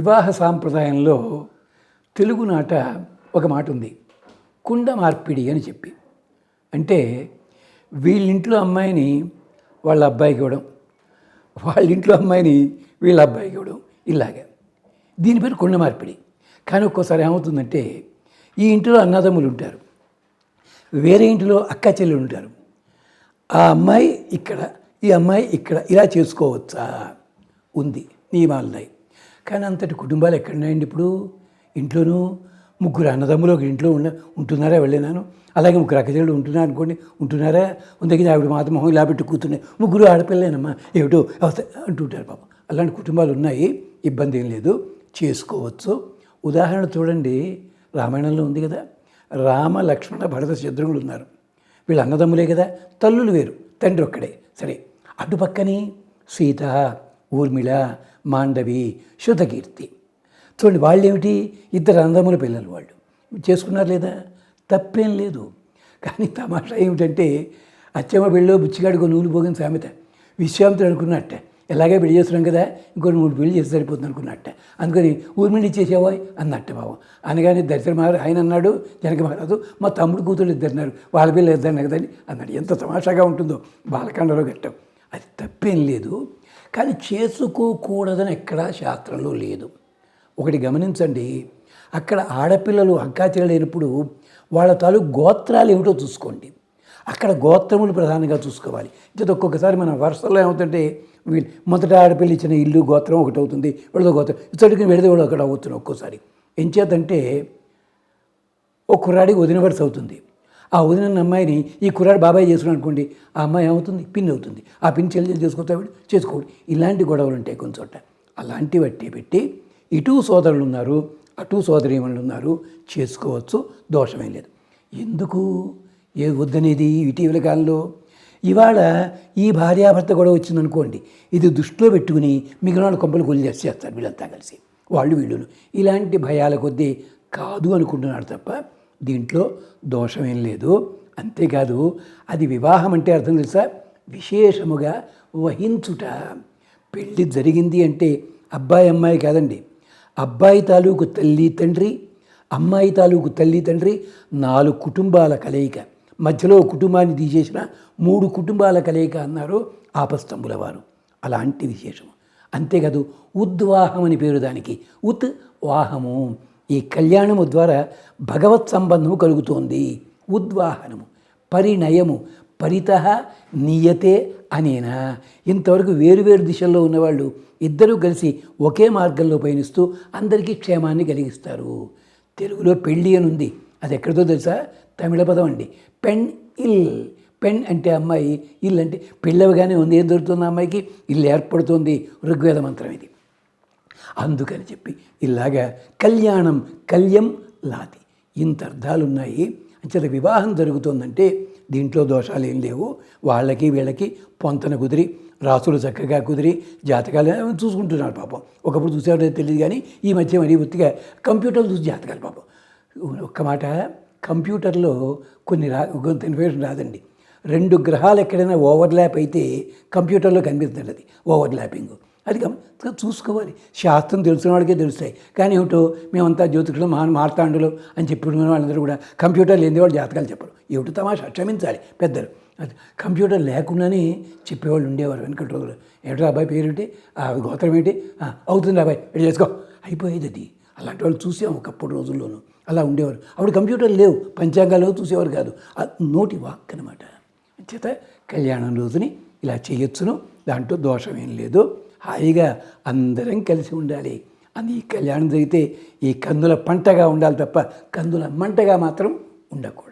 వివాహ సాంప్రదాయంలో తెలుగునాట ఒక మాట ఉంది కుండ మార్పిడి అని చెప్పి. అంటే వీళ్ళింట్లో అమ్మాయిని వాళ్ళ అబ్బాయికి ఇవ్వడం వాళ్ళ ఇంట్లో అమ్మాయిని వీళ్ళ అబ్బాయికి ఇవ్వడం ఇలాగా. దీని పేరు కుండ మార్పిడి. కానీ ఒక్కోసారి ఏమవుతుందంటే ఈ ఇంటిలో అన్నదమ్ములు ఉంటారు. వేరే ఇంటిలో అక్క చెల్లెలు ఉంటారు. ఆ అమ్మాయి ఇక్కడ ఈ అమ్మాయి ఇక్కడ ఇలా చేసుకోవచ్చా? ఉంది. నియమాలున్నాయి. కానీ అంతటి కుటుంబాలు ఎక్కడున్నాయండి ఇప్పుడు? ఇంట్లోనూ ముగ్గురు అన్నదమ్ములు ఒక ఇంట్లో ఉన్న ఉంటున్నారా వెళ్ళినాను? అలాగే ముగ్గురు అక్కచెల్లెలు ఉంటున్నారు అనుకోండి ఉంటున్నారా? ఉందకి ఆవిడ మాత మొహం ఇలా పెట్టి కూర్చున్నాయి ముగ్గురు ఆడపిల్లేనమ్మా ఏమిటో అవస్థ అంటుంటారు పాపం. అలాంటి కుటుంబాలు ఉన్నాయి ఇబ్బంది ఏం లేదు చేసుకోవచ్చు. ఉదాహరణ చూడండి రామాయణంలో ఉంది కదా రామ లక్ష్మణ భరత శత్రుఘ్నులు ఉన్నారు. వీళ్ళు అన్నదమ్ములే కదా తల్లులు వేరు తండ్రి ఒక్కడే. సరే అటుపక్కని సీత ఊర్మిళ మాండవి శుధకీర్తి చూడండి వాళ్ళు ఏమిటి ఇద్దరు అందముల పిల్లలు వాళ్ళు. చేసుకున్నారు లేదా? తప్పేం లేదు. కానీ తమాషా ఏమిటంటే అచ్చమ్మ పెళ్ళిలో బుచ్చిగాడికో నూనె పోగిన సామెత. విశ్వామిత్రుడు అనుకున్నట్ట. ఎలాగే పెళ్ళి చేస్తున్నాం కదా ఇంకోటి మూడు పెళ్ళి చేస్తే సరిపోతుంది అనుకున్నట్ట. అందుకని ఊర్మిళ ఇచ్చేసేవా అన్నట్ట బాబు అనగానే దర్శన మహారాజు ఆయన అన్నాడు జనక మహారాజు మా తమ్ముడు కూతురు ఇద్దరున్నారు వాళ్ళ పిల్లలు ఇద్దరు కదండి అన్నాడు. ఎంత తమాషాగా ఉంటుందో బాలకాండలో గట్టం అది తప్పేం లేదు. కానీ చేసుకోకూడదని ఎక్కడా శాస్త్రంలో లేదు. ఒకటి గమనించండి అక్కడ ఆడపిల్లలు అక్కాచెల్లి లేనప్పుడు వాళ్ళ తాలూకు గోత్రాలు ఏమిటో చూసుకోండి. అక్కడ గోత్రములు ప్రధానంగా చూసుకోవాలి. ఇది ఒక్కొక్కసారి మన వరుసలో ఏమవుతుంటే వీళ్ళు మొదట ఆడపిల్ల ఇచ్చిన ఇల్లు గోత్రం ఒకటి అవుతుంది విడద గోత్రం ఇచ్చటికి విడద ఒకటి అవుతుంది ఒక్కోసారి. ఎంచేతంటే ఓ కుర్రాడికి వదిన వరుస అవుతుంది. ఆ వదిన అమ్మాయిని ఈ కుర్రాడు బాబాయ్ చేసుకున్నాడు అనుకోండి ఆ అమ్మాయి ఏమవుతుంది? పిన్ అవుతుంది. ఆ పిన్ చెల్లి చేసుకోవచ్చు చేసుకోడు. ఇలాంటి గొడవలు ఉంటాయి కొంచెం చోట అలాంటి వట్టి పెట్టి ఇటు సోదరులు ఉన్నారు అటు సోదరీమణులు ఉన్నారు చేసుకోవచ్చు దోషమేం లేదు. ఎందుకు? ఏ వద్దనేది ఇటీవల కాలంలో? ఇవాళ ఈ భార్యాభర్త గొడవ వచ్చిందనుకోండి ఇది దృష్టిలో పెట్టుకుని మిగిలిన వాళ్ళు కొంపలు కొలి చేస్తారు వీళ్ళంతా కలిసి. వాళ్ళు వీళ్ళు ఇలాంటి భయాల కొద్దీ కాదు అనుకుంటున్నాడు తప్ప దీంట్లో దోషమేం లేదు. అంతేకాదు అది వివాహం అంటే అర్థం తెలుసా? విశేషముగా వహించుట. పెళ్ళి జరిగింది అంటే అబ్బాయి అమ్మాయి కాదండి. అబ్బాయి తాలూకు తల్లి తండ్రి అమ్మాయి తాలూకు తల్లి తండ్రి నాలుగు కుటుంబాల కలయిక. మధ్యలో కుటుంబాన్ని తీసేసిన మూడు కుటుంబాల కలయిక అన్నారు ఆపస్తంభుల వారు. అలాంటి విశేషము. అంతేకాదు ఉద్వాహం అని పేరు దానికి. ఉత్ వాహము. ఈ కళ్యాణము ద్వారా భగవత్ సంబంధము కలుగుతోంది. ఉద్వాహనము పరిణయము పరిత నియతే అనేనా? ఇంతవరకు వేరువేరు దిశల్లో ఉన్నవాళ్ళు ఇద్దరూ కలిసి ఒకే మార్గంలో పయనిస్తూ అందరికీ క్షేమాన్ని కలిగిస్తారు. తెలుగులో పెళ్ళి అని ఉంది. అది ఎక్కడితో తెలుసా? తమిళ పదం అండి. పెన్ ఇల్. పెన్ అంటే అమ్మాయి ఇల్ అంటే పెళ్ళవగానే ఉంది. ఏం దొరుకుతుంది అమ్మాయికి? ఇల్లు ఏర్పడుతుంది. ఋగ్వేద మంత్రం ఇది. అందుకని చెప్పి ఇలాగా కళ్యాణం కళ్యం లాది. ఇంత అర్థాలు ఉన్నాయి అంచేత వివాహం జరుగుతుందంటే దీంట్లో దోషాలు ఏం లేవు. వాళ్ళకి వీళ్ళకి పొంతన కుదిరి రాసులు చక్కగా కుదిరి జాతకాలు చూసుకుంటున్నారు పాపం. ఒకప్పుడు చూసేవాడో తెలియదు కానీ ఈ మధ్య మరీ ఒత్తిగా కంప్యూటర్లు చూసి జాతకాలు పాపం. ఒక్క మాట కంప్యూటర్లో కొన్ని రా కొంత ఇన్ఫర్మేషన్ రాదండి. రెండు గ్రహాలు ఎక్కడైనా ఓవర్లాప్ అయితే కంప్యూటర్లో కనిపిస్తుంది అది. ఓవర్లాపింగ్. అది చూసుకోవాలి. శాస్త్రం తెలిసిన వాడికే తెలుస్తాయి. కానీ ఏమిటో మేమంతా జ్యోతిషులు మహాన్ మార్తాండులు అని చెప్పిన వాళ్ళందరూ కూడా కంప్యూటర్ లేని వాళ్ళు జాతకాలు చెప్పరు. ఏమిటో తమాషా? క్షమించాలి పెద్దలు. అది కంప్యూటర్ లేకుండానే చెప్పేవాళ్ళు ఉండేవారు వెనకటి రోజులు. ఏమిటో అబ్బాయి పేరేంటి ఆ గోత్రం ఏంటి? అవుతుంది అబ్బాయి వెళ్ళి చేసుకో అయిపోయేది అది అలాంటి వాళ్ళు చూసాం ఒకప్పుడు రోజుల్లోనూ. అలా ఉండేవారు. అప్పుడు కంప్యూటర్ లేవు. పంచాంగాలు చూసేవారు కాదు. నోటి వాక్ అనమాట చేత కళ్యాణం రోజుని ఇలా చేయొచ్చును. దాంట్లో దోషం ఏం లేదు. హాయిగా అందరం కలిసి ఉండాలి. అని ఈ కళ్యాణం జరిగితే ఈ కందుల పంటగా ఉండాలి తప్ప కందుల మంటగా మాత్రం ఉండకూడదు.